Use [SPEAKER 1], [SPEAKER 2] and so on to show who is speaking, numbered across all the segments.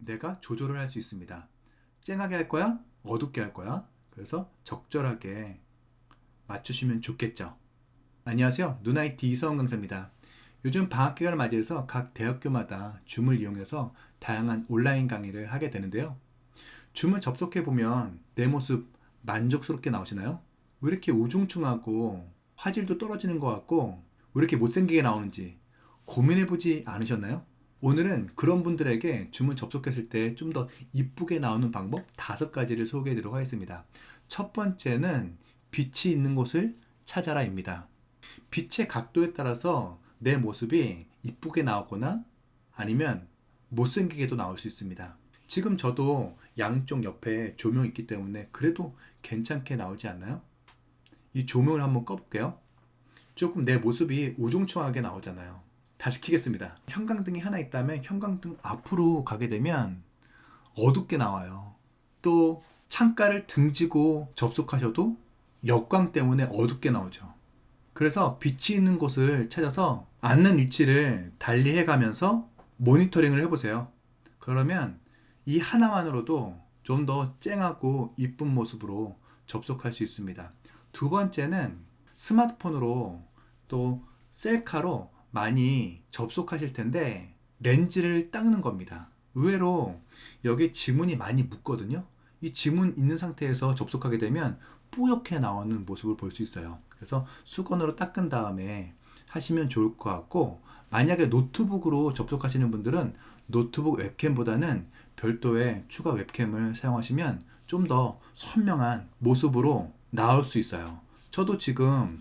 [SPEAKER 1] 내가 조절을 할 수 있습니다. 쨍하게 할 거야? 어둡게 할 거야? 그래서 적절하게 맞추시면 좋겠죠. 안녕하세요. 누나이티 이서원 강사입니다. 요즘 방학 기간을 맞이해서 각 대학교마다 줌을 이용해서 다양한 온라인 강의를 하게 되는데요. 줌을 접속해 보면 내 모습 만족스럽게 나오시나요? 왜 이렇게 우중충하고 화질도 떨어지는 것 같고 왜 이렇게 못생기게 나오는지 고민해 보지 않으셨나요? 오늘은 그런 분들에게 주문 접속했을 때 좀 더 이쁘게 나오는 방법 다섯 가지를 소개해 드리도록 하겠습니다. 첫 번째는 빛이 있는 곳을 찾아라입니다. 빛의 각도에 따라서 내 모습이 이쁘게 나오거나 아니면 못생기게도 나올 수 있습니다. 지금 저도 양쪽 옆에 조명이 있기 때문에 그래도 괜찮게 나오지 않나요? 이 조명을 한번 꺼볼게요. 조금 내 모습이 우중충하게 나오잖아요. 다시 켜겠습니다. 형광등이 하나 있다면 형광등 앞으로 가게 되면 어둡게 나와요. 또 창가를 등지고 접속하셔도 역광 때문에 어둡게 나오죠. 그래서 빛이 있는 곳을 찾아서 앉는 위치를 달리 해 가면서 모니터링을 해보세요. 그러면 이 하나만으로도 좀 더 쨍하고 이쁜 모습으로 접속할 수 있습니다. 두 번째는 스마트폰으로 또 셀카로 많이 접속하실 텐데 렌즈를 닦는 겁니다. 의외로 여기 지문이 많이 묻거든요. 이 지문 있는 상태에서 접속하게 되면 뿌옇게 나오는 모습을 볼 수 있어요. 그래서 수건으로 닦은 다음에 하시면 좋을 것 같고 만약에 노트북으로 접속하시는 분들은 노트북 웹캠보다는 별도의 추가 웹캠을 사용하시면 좀 더 선명한 모습으로 나올 수 있어요. 저도 지금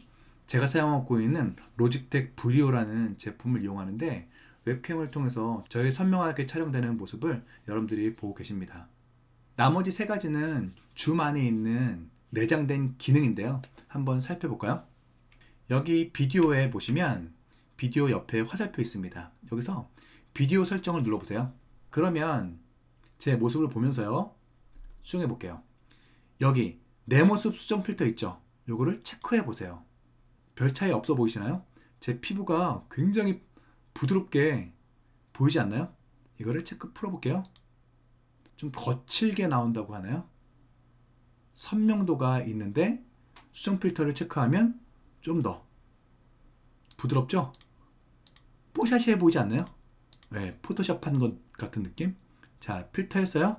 [SPEAKER 1] 제가 사용하고 있는 로직텍 브리오라는 제품을 이용하는데 웹캠을 통해서 저의 선명하게 촬영되는 모습을 여러분들이 보고 계십니다. 나머지 세 가지는 줌 안에 있는 내장된 기능인데요. 한번 살펴볼까요? 여기 비디오에 보시면 비디오 옆에 화살표 있습니다. 여기서 비디오 설정을 눌러보세요. 그러면 제 모습을 보면서요. 수정해 볼게요. 여기 내 모습 수정 필터 있죠? 요거를 체크해 보세요. 별 차이 없어 보이시나요? 제 피부가 굉장히 부드럽게 보이지 않나요? 이거를 체크 풀어볼게요. 좀 거칠게 나온다고 하나요? 선명도가 있는데 수정 필터를 체크하면 좀 더 부드럽죠? 뽀샤시해 보이지 않나요? 네, 포토샵 한것 같은 느낌? 자, 필터 했어요?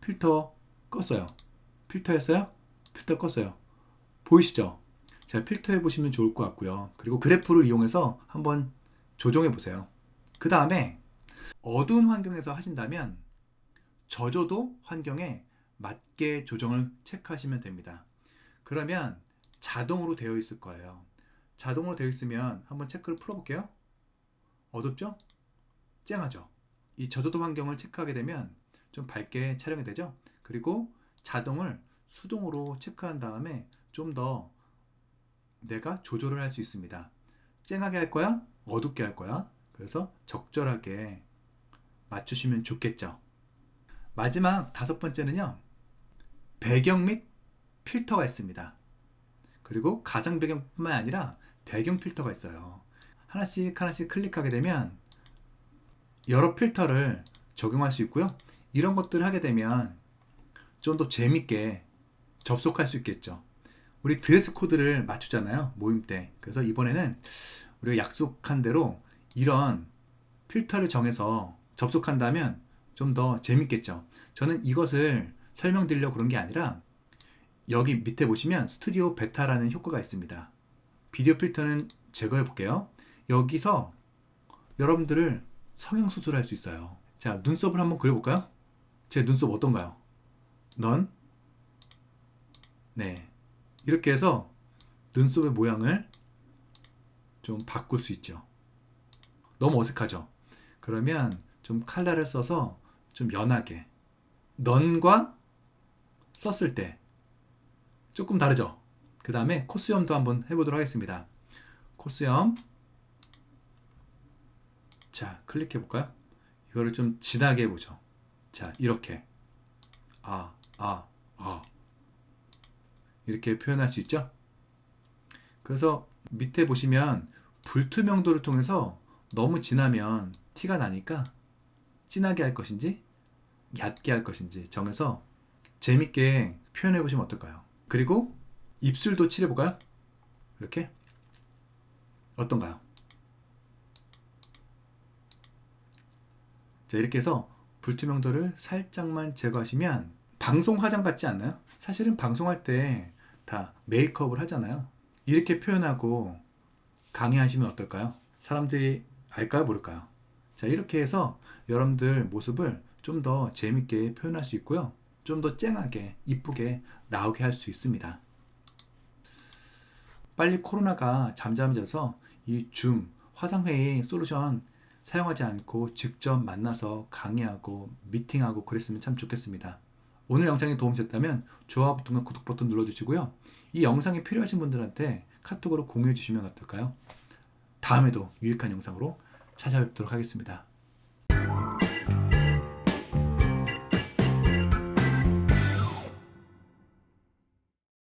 [SPEAKER 1] 필터 껐어요. 필터 했어요? 필터 껐어요. 보이시죠? 자, 필터 해 보시면 좋을 것 같고요. 그리고 그래프를 이용해서 한번 조정해 보세요. 그 다음에 어두운 환경에서 하신다면 저조도 환경에 맞게 조정을 체크하시면 됩니다. 그러면 자동으로 되어 있을 거예요. 자동으로 되어 있으면 한번 체크를 풀어볼게요. 어둡죠? 쨍하죠? 이 저조도 환경을 체크하게 되면 좀 밝게 촬영이 되죠? 그리고 자동을 수동으로 체크한 다음에 좀 더 내가 조절을 할 수 있습니다. 쨍하게 할 거야? 어둡게 할 거야? 그래서 적절하게 맞추시면 좋겠죠. 마지막 다섯 번째는요. 배경 및 필터가 있습니다. 그리고 가상 배경뿐만 아니라 배경 필터가 있어요. 하나씩 하나씩 클릭하게 되면 여러 필터를 적용할 수 있고요. 이런 것들을 하게 되면 좀 더 재밌게 접속할 수 있겠죠. 우리 드레스 코드를 맞추잖아요. 모임 때. 그래서 이번에는 우리가 약속한 대로 이런 필터를 정해서 접속한다면 좀 더 재밌겠죠. 저는 이것을 설명드리려고 그런 게 아니라 여기 밑에 보시면 스튜디오 베타라는 효과가 있습니다. 비디오 필터는 제거해 볼게요. 여기서 여러분들을 성형 수술할 수 있어요. 자, 눈썹을 한번 그려볼까요? 제 눈썹 어떤가요? 넌? 네. 이렇게 해서 눈썹의 모양을 좀 바꿀 수 있죠. 너무 어색하죠? 그러면 좀 칼라를 써서 좀 연하게. 넌과 썼을 때 조금 다르죠? 그 다음에 코수염도 한번 해보도록 하겠습니다. 코수염. 자, 클릭해 볼까요? 이거를 좀 진하게 해보죠. 자, 이렇게. 아, 아, 아. 이렇게 표현할 수 있죠? 그래서 밑에 보시면 불투명도를 통해서 너무 진하면 티가 나니까 진하게 할 것인지 얕게 할 것인지 정해서 재밌게 표현해 보시면 어떨까요? 그리고 입술도 칠해 볼까요? 이렇게 어떤가요? 자 이렇게 해서 불투명도를 살짝만 제거하시면 방송 화장 같지 않나요? 사실은 방송할 때 다 메이크업을 하잖아요. 이렇게 표현하고 강의하시면 어떨까요? 사람들이 알까요, 모를까요? 자, 이렇게 해서 여러분들 모습을 좀 더 재밌게 표현할 수 있고요. 좀 더 쨍하게, 이쁘게 나오게 할 수 있습니다. 빨리 코로나가 잠잠해져서 이 줌, 화상회의 솔루션 사용하지 않고 직접 만나서 강의하고 미팅하고 그랬으면 참 좋겠습니다. 오늘 영상이 도움되셨다면 좋아요 버튼과 구독 버튼 눌러주시고요. 이 영상이 필요하신 분들한테 카톡으로 공유해 주시면 어떨까요? 다음에도 유익한 영상으로 찾아뵙도록 하겠습니다.